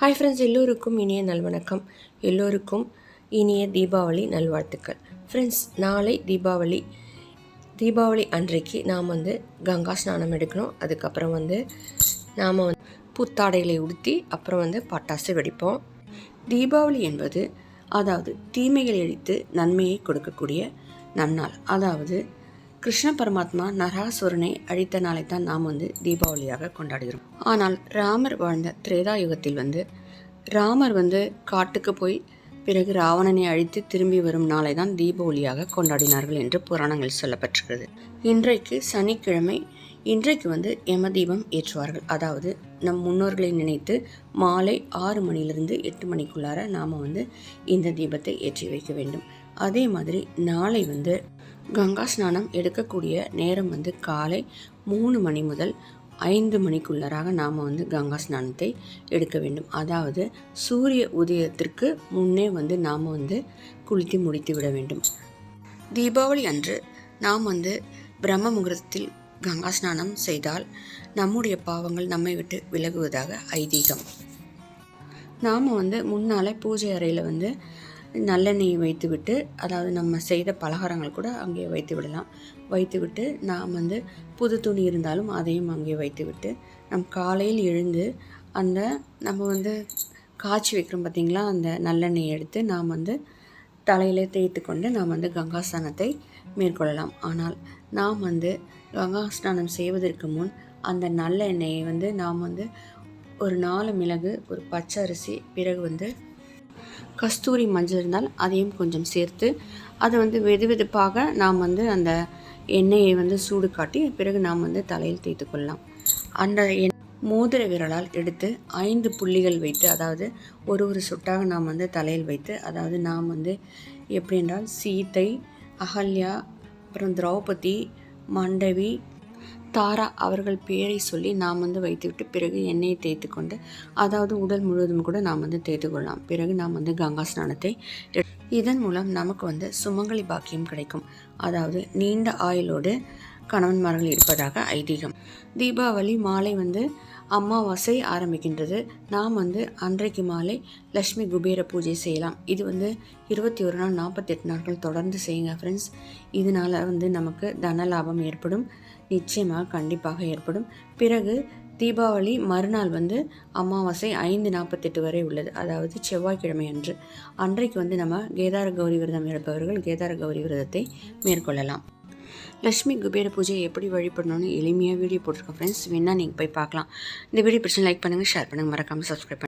Hi friends எல்லோருக்கும் இனிய நல்வணக்கம். எல்லோருக்கும் இனிய தீபாவளி நல்வாழ்த்துக்கள். ஃப்ரெண்ட்ஸ் நாளை தீபாவளி தீபாவளி அன்றைக்கு நாம் வந்து கங்கா ஸ்நானம் எடுக்கணும். அதுக்கப்புறம் வந்து நாம் வந்து புத்தாடைகளை உடுத்தி அப்புறம் வந்து பட்டாசு வெடிப்போம். தீபாவளி என்பது அதாவது தீமைகளை அழித்து நன்மையை கொடுக்கக்கூடிய நன்னாள். அதாவது கிருஷ்ண பரமாத்மா நரகாசுரனை அழித்த நாளை தான் நாம் வந்து தீபாவளியாக கொண்டாடுகிறோம். ஆனால் ராமர் வாழ்ந்த திரேதா யுகத்தில் வந்து ராமர் வந்து காட்டுக்கு போய் பிறகு ராவணனை அழித்து திரும்பி வரும் நாளை தான் தீபாவளியாக கொண்டாடினார்கள் என்று புராணங்கள் சொல்லப்பட்டிருக்கிறது. இன்றைக்கு சனிக்கிழமை இன்றைக்கு வந்து யம தீபம் ஏற்றுவார்கள். அதாவது நம் முன்னோர்களை நினைத்து மாலை ஆறு மணிலிருந்து எட்டு மணிக்குள்ளார நாம் வந்து இந்த தீபத்தை ஏற்றி வைக்க வேண்டும். அதே மாதிரி நாளை வந்து கங்கா ஸ்நானம் எடுக்கக்கூடிய நேரம் வந்து காலை மூணு மணி முதல் ஐந்து மணிக்குள்ளராக நாம் வந்து கங்கா ஸ்நானத்தை எடுக்க வேண்டும். அதாவது சூரிய உதயத்திற்கு முன்னே வந்து நாம் வந்து குளித்து முடித்து விட வேண்டும். தீபாவளி அன்று நாம் வந்து பிரம்ம முகூர்த்தத்தில் கங்கா ஸ்நானம் செய்தால் நம்முடைய பாவங்கள் நம்மை விட்டு விலகுவதாக ஐதீகம். நாம் வந்து முன்னாலே பூஜை அறையில் வந்து நல்லெண்ணெயை வைத்துவிட்டு அதாவது நம்ம செய்த பலகாரங்கள் கூட அங்கே வைத்து விடலாம். வைத்துவிட்டு நாம் வந்து புது துணி இருந்தாலும் அதையும் அங்கே வைத்துவிட்டு நம் காலையில் எழுந்து அந்த நம்ம வந்து காய்ச்சி வைக்கிறோம் பார்த்திங்களா? அந்த நல்லெண்ணெயை எடுத்து நாம் வந்து தலையிலே தேய்த்து கொண்டு நாம் வந்து கங்கா ஸ்நானத்தை மேற்கொள்ளலாம். ஆனால் நாம் வந்து கங்கா ஸ்நானம் செய்வதற்கு முன் அந்த நல்ல எண்ணெயை வந்து நாம் வந்து ஒரு நாலு மிளகு ஒரு பச்சை அரிசி பிறகு வந்து கஸ்தூரி மஞ்சள் இருந்தால் அதையும் கொஞ்சம் சேர்த்து அதை வந்து வெது வெதுப்பாக நாம் வந்து அந்த எண்ணெயை வந்து சூடு காட்டி பிறகு நாம் வந்து தலையில் தேய்த்து கொள்ளலாம். அந்த எண் மோதிர விரலால் எடுத்து ஐந்து புள்ளிகள் வைத்து அதாவது ஒரு ஒரு சொட்டாக நாம் வந்து தலையில் வைத்து அதாவது நாம் வந்து எப்படி என்றால் சீத்தை அகல்யா அப்புறம் திரௌபதி மண்டவி தாரா அவர்கள் பெயரை சொல்லி நாம் வந்து வைத்துவிட்டு பிறகு எண்ணெயை தேய்த்து கொண்டு அதாவது உடல் முழுவதும் கூட நாம் வந்து தேய்த்து கொள்ளலாம் பிறகு நாம் வந்து கங்கா ஸ்நானத்தை இதன் மூலம் நமக்கு வந்து சுமங்கலி பாக்கியம் கிடைக்கும். அதாவது நீண்ட ஆயுளோடு கணவன்மார்கள் இருப்பதாக ஐதீகம். தீபாவளி மாலை வந்து அமாவாசை ஆரம்பிக்கின்றது. நாம் வந்து அன்றைக்கு மாலை லக்ஷ்மி குபேர பூஜை செய்யலாம். இது வந்து இருபத்தி ஒரு நாள் நாற்பத்தெட்டு நாட்கள் தொடர்ந்து செய்யுங்க ஃப்ரெண்ட்ஸ் இதனால் வந்து நமக்கு தன லாபம் ஏற்படும். நிச்சயமாக கண்டிப்பாக ஏற்படும். பிறகு தீபாவளி மறுநாள் வந்து அமாவாசை ஐந்து நாற்பத்தெட்டு வரை உள்ளது. அதாவது செவ்வாய்க்கிழமை அன்று. அன்றைக்கு வந்து நம்ம கேதார கௌரி விரதம் எடுப்பவர்கள் கேதார கௌரி விரதத்தை மேற்கொள்ளலாம். லக்ஷ்மி குபேர பூஜையை எப்படி வழிபடணும்னு எளிமையாக வீடியோ போட்டிருக்கேன் ஃப்ரெண்ட்ஸ் வேணால் நீங்கள் போய் பார்க்கலாம். இந்த வீடியோ பிரச்சனை லைக் பண்ணுங்கள் ஷேர் பண்ணுங்கள் மறக்காமல் சப்ஸ்கிரைப் பண்ணுங்கள்